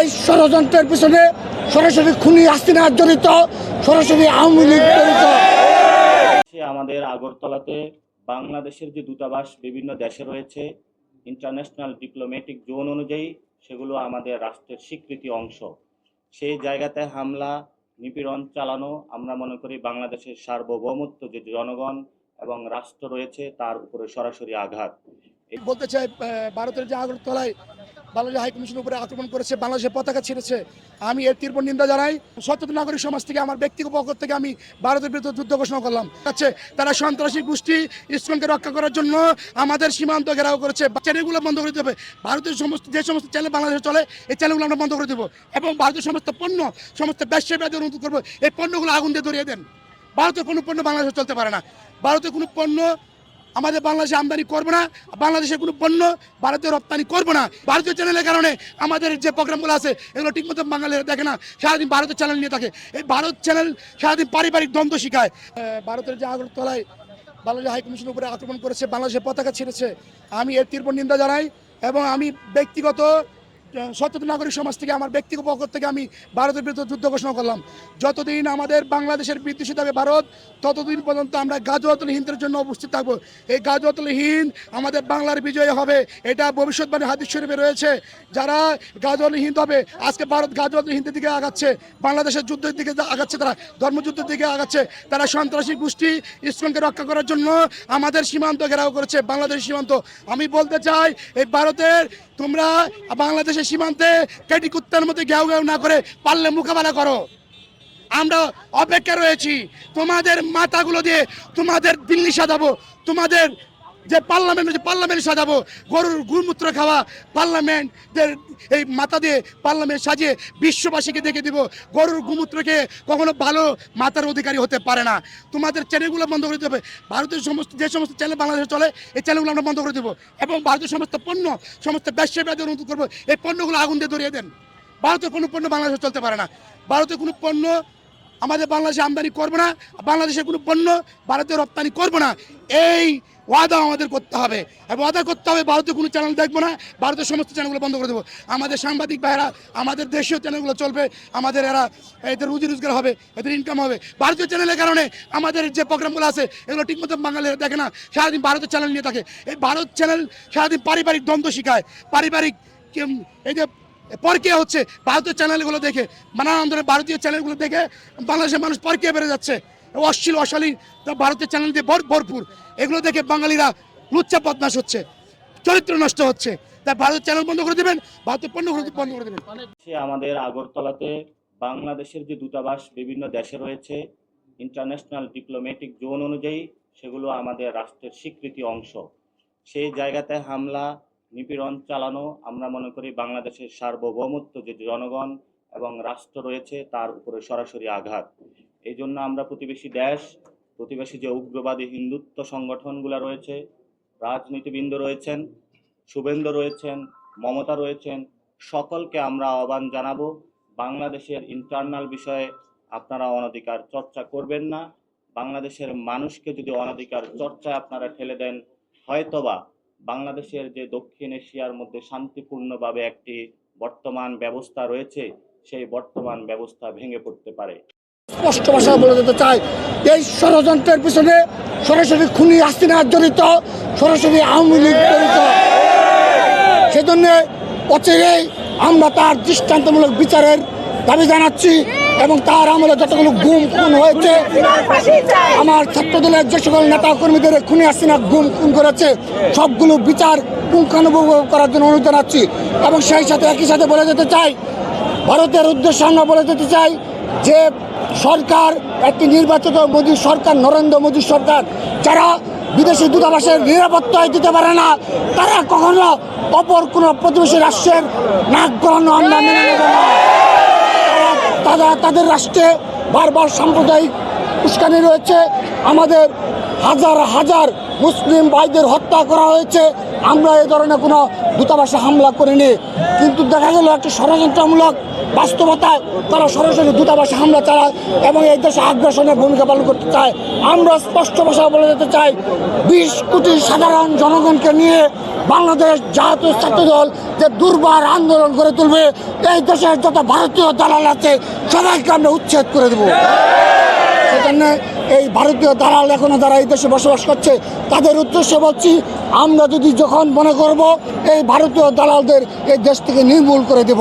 এই ষড়যন্ত্রের পিছনে সরাসরি খুনি হাসিনা জড়িত সরাসরি আওয়ামী লীগ জড়িত। আমাদের আগরতলাতে বাংলাদেশের যে দূতাবাস বিভিন্ন দেশে রয়েছে ইন্টারন্যাশনাল ডিপ্লোম্যাটিক জোন অনুযায়ী সেগুলো আমাদের রাষ্ট্রের স্বীকৃতি অংশ। সেই জায়গাতে হামলা নিপীড়ন চালানো আমরা মনে করি বাংলাদেশের সার্বভৌমত্ব যে জনগণ এবং রাষ্ট্র রয়েছে তার উপরে সরাসরি আঘাত। বলতে চাই ভারতের যে আগরতলায় বাংলাদেশ হাই কমিশনের উপরে আক্রমণ করেছে, বাংলাদেশের পতাকা ছিঁড়েছে। আমি এর তীব্র নিন্দা জানাই। সচেতন নাগরিক সমাজ থেকে, আমার ব্যক্তিগত পক্ষ থেকে আমি ভারতের বিরুদ্ধে যুদ্ধ ঘোষণা করলাম। আছে, তারা সন্ত্রাসী গোষ্ঠী ইসকনকে রক্ষা করার জন্য আমাদের সীমান্ত ঘেরাও করেছে। চ্যানেলগুলো বন্ধ করে দেবে। ভারতের সমস্ত, যে সমস্ত চ্যানেল বাংলাদেশে চলে, এই চ্যানেলগুলো আমরা বন্ধ করে দেবো। এবং ভারতের সমস্ত পণ্য, সমস্ত ব্যবসায়ীদের অনুরোধ করব, এই পণ্যগুলো আগুন দিয়ে ধরিয়ে দেন। ভারতের কোনো পণ্য বাংলাদেশে চলতে পারে না। ভারতের কোনো পণ্য আমাদের বাংলাদেশে আমদানি করব না, বাংলাদেশে কোনো পণ্য ভারতে রপ্তানি করব না। ভারতীয় চ্যানেলের কারণে আমাদের যে প্রোগ্রামগুলো আছে, এগুলো ঠিকমতো বাঙালিরা দেখে না, সারাদিন ভারতের চ্যানেল নিয়ে থাকে। এই ভারত চ্যানেল সারাদিন পারিবারিক দ্বন্দ্ব শিখায়। ভারতের যে আগরতলায় বাংলাদেশ হাইকমিশনের উপরে আক্রমণ করেছে, বাংলাদেশের পতাকা ছিঁড়েছে, আমি এর তীব্র নিন্দা জানাই এবং আমি ব্যক্তিগত সচেতন নাগরিক সমাজ থেকে, আমার ব্যক্তিগত পক্ষ থেকে আমি ভারতের বিরুদ্ধে যুদ্ধ ঘোষণা করলাম। যতদিন আমাদের বাংলাদেশের বিদ্বেষিত হবে ভারত, ততদিন পর্যন্ত আমরা গাজওয়াতল হিন্দের জন্য উপস্থিত থাকব। এই গাজওয়াতল হিন্দ আমাদের বাংলার বিজয় হবে, এটা ভবিষ্যৎবাণী হাদিস শরীফে রয়েছে। যারা গাজওয়াতল হিন্দ হবে, আজকে ভারত গাজওয়াতল হিন্দের দিকে আগাচ্ছে, বাংলাদেশের যুদ্ধের দিকে আগাচ্ছে, তারা ধর্মযুদ্ধের দিকে আগাচ্ছে, তারা সন্ত্রাসী গোষ্ঠী ইসকনকে রক্ষা করার জন্য আমাদের সীমান্ত ঘেরাও করেছে বাংলাদেশ সীমান্ত। আমি বলতে চাই, এই ভারতের তোমরা বাংলাদেশের সীমান্তে কেটি কুত্তার মধ্যে ঘেউ ঘেউ না করে পারলে মোকাবেলা করো। আমরা অপেক্ষা রয়েছি। তোমাদের মাথাগুলো দিয়ে তোমাদের দিল্লি সাজাবো। তোমাদের যে পার্লামেন্ট যে পার্লামেন্ট সাজাবো। গরুর গুমূত্র খাওয়া পার্লামেন্টদের এই মাথা দিয়ে পার্লামেন্ট সাজিয়ে বিশ্ববাসীকে দেখে দিব। গরুর গুমূত্রকে কখনো ভালো মাথার অধিকারী হতে পারে না। তোমাদের চ্যানেলগুলো বন্ধ করে দিতে হবে। ভারতের সমস্ত যে সমস্ত চ্যানেল বাংলাদেশে চলে, এই চ্যানেলগুলো আমরা বন্ধ করে দেবো। এবং ভারতের সমস্ত পণ্য, সমস্ত ব্যবসায়ীদের অনুরোধ করব, এই পণ্যগুলো আগুন দিয়ে ধরিয়ে দেন। ভারতের কোনো পণ্য বাংলাদেশে চলতে পারে না। ভারতের কোনো পণ্য আমাদের বাংলাদেশে আমদানি করব না বাংলাদেশের কোনো পণ্য ভারতে রপ্তানি করব না। এই ওয়াদা আমাদের করতে হবে। এবং ওয়াদা করতে হবে ভারতের কোনো চ্যানেল দেখব না, ভারতের সমস্ত চ্যানেলগুলো বন্ধ করে দেবো। আমাদের সাংবাদিক ভাইয়েরা, আমাদের দেশীয় চ্যানেলগুলো চলবে, আমাদের এরা, এদের রুজি রোজগার হবে, এদের ইনকাম হবে। ভারতীয় চ্যানেলের কারণে আমাদের যে প্রোগ্রামগুলো আছে, এগুলো ঠিকমতো বাঙালিরা দেখে না, সারাদিন ভারতের চ্যানেল নিয়ে থাকে। এই ভারত চ্যানেল সারাদিন পারিবারিক দ্বন্দ্ব শিখায়। পারিবারিক এই যে পরকিয়া হচ্ছে? ভারতীয় চ্যানেলগুলো দেখে নানান ধরনের ভারতীয় চ্যানেলগুলো দেখে বাংলাদেশের মানুষ পরকিয়া বেড়ে যাচ্ছে? অশ্লীল, অশালীন ভারতীয় চ্যানেল দিয়ে ভর- ভরপুর। এগুলো দেখে বাঙালিরা লুচ্চা বদমাস হচ্ছে, চরিত্র নষ্ট হচ্ছে। তাই ভারতের চ্যানেল বন্ধ করে দেবেন? ভারতের পণ্যগুলো বন্ধ করে দেবেন। সে আমাদের আগরতলাতে বাংলাদেশের যে দূতাবাস বিভিন্ন দেশে রয়েছে ইন্টারন্যাশনাল ডিপ্লোম্যাটিক জোন অনুযায়ী, সেগুলো আমাদের রাষ্ট্রের স্বীকৃতি অংশ। সেই জায়গাতে হামলা নিপীড়ন চালানো, আমরা মনে করি বাংলাদেশের সার্বভৌমত্ব যে জনগণ এবং রাষ্ট্র রয়েছে, তার উপরে সরাসরি আঘাত। এই জন্য আমরা প্রতিবেশী দেশ, প্রতিবেশী যে উগ্রবাদী হিন্দুত্ব সংগঠনগুলো রয়েছে, রাজনীতিবৃন্দ রয়েছেন, শুভেন্দু রয়েছেন, মমতা রয়েছেন, সকলকে আমরা আহ্বান জানাব, বাংলাদেশের ইন্টারনাল বিষয়ে আপনারা অনধিকার চর্চা করবেন না, বাংলাদেশের মানুষকে যদি অনধিকার চর্চায় আপনারা ঠেলে দেন, হয়তোবা বাংলাদেশের যে দক্ষিণ এশিয়ার মধ্যে শান্তিপূর্ণভাবে একটি বর্তমান ব্যবস্থা রয়েছে, সেই বর্তমান ব্যবস্থা ভেঙে পড়তে পারে। স্পষ্ট ভাষায় বলে দিতে চাই, এই ষড়যন্ত্রের পিছনে সরাসরি খুনি হাসিনা জড়িত, সরাসরি আওয়ামী লীগ জড়িত। সেজন্য অচিরেই আমরা তার দৃষ্টান্তমূলক বিচারের দাবি জানাচ্ছি। এবং তার আমলে যতগুলো গুম খুন হয়েছে, আমার ছাত্রদলের যে সকল নেতা কর্মীদের খুনি হাসিনা গুম খুন করেছে। সবগুলো বিচার পুঙ্খানুপুঙ্খ করার জন্য অনুরোধ জানাচ্ছি। এবং সেই সাথে একই সাথে বলে যেতে চাই, ভারতের উদ্দেশ্যে আমরা বলে যেতে চাই যে সরকার, একটি নির্বাচিত মোদী সরকার, নরেন্দ্র মোদী সরকার, যারা বিদেশি দূতাবাসের নিরাপত্তায় দিতে পারে না, তারা কখনো অপর কোনো প্রতিবেশী রাষ্ট্রের নাক গলানো আমরা মেনে নেব না। তারা- তাদের রাষ্ট্রে বারবার সাম্প্রদায়িক উস্কানি রয়েছে। আমাদের হাজার হাজার মুসলিম ভাইদের হত্যা করা হয়েছে। আমরা এই ধরনের কোনো দূতাবাসে হামলা করিনি। কিন্তু দেখা গেল একটা ষড়যন্ত্রমূলক বাস্তবতায় তারা সরাসরি দূতাবাসে হামলা চালায় এবং এই দেশে আগ্রাসনের ভূমিকা পালন করতে চায়। আমরা স্পষ্ট ভাষায় বলে যেতে চাই, বিশ কোটি সাধারণ জনগণকে নিয়ে বাংলাদেশ জাতীয় ছাত্র দল যে দুর্বার আন্দোলন করে তুলবে, এই দেশের যত ভারতীয় দালাল আছে, সবাইকে আমরা উচ্ছেদ করে দেবো। সেজন্য এই ভারতীয় দালাল এখনও যারা এই দেশে বসবাস করছে, তাদের উদ্দেশ্যে বলছি, আমরা যদি যখন মনে করব, এই ভারতীয় দালালদের এই দেশ থেকে নির্মূল করে দেব।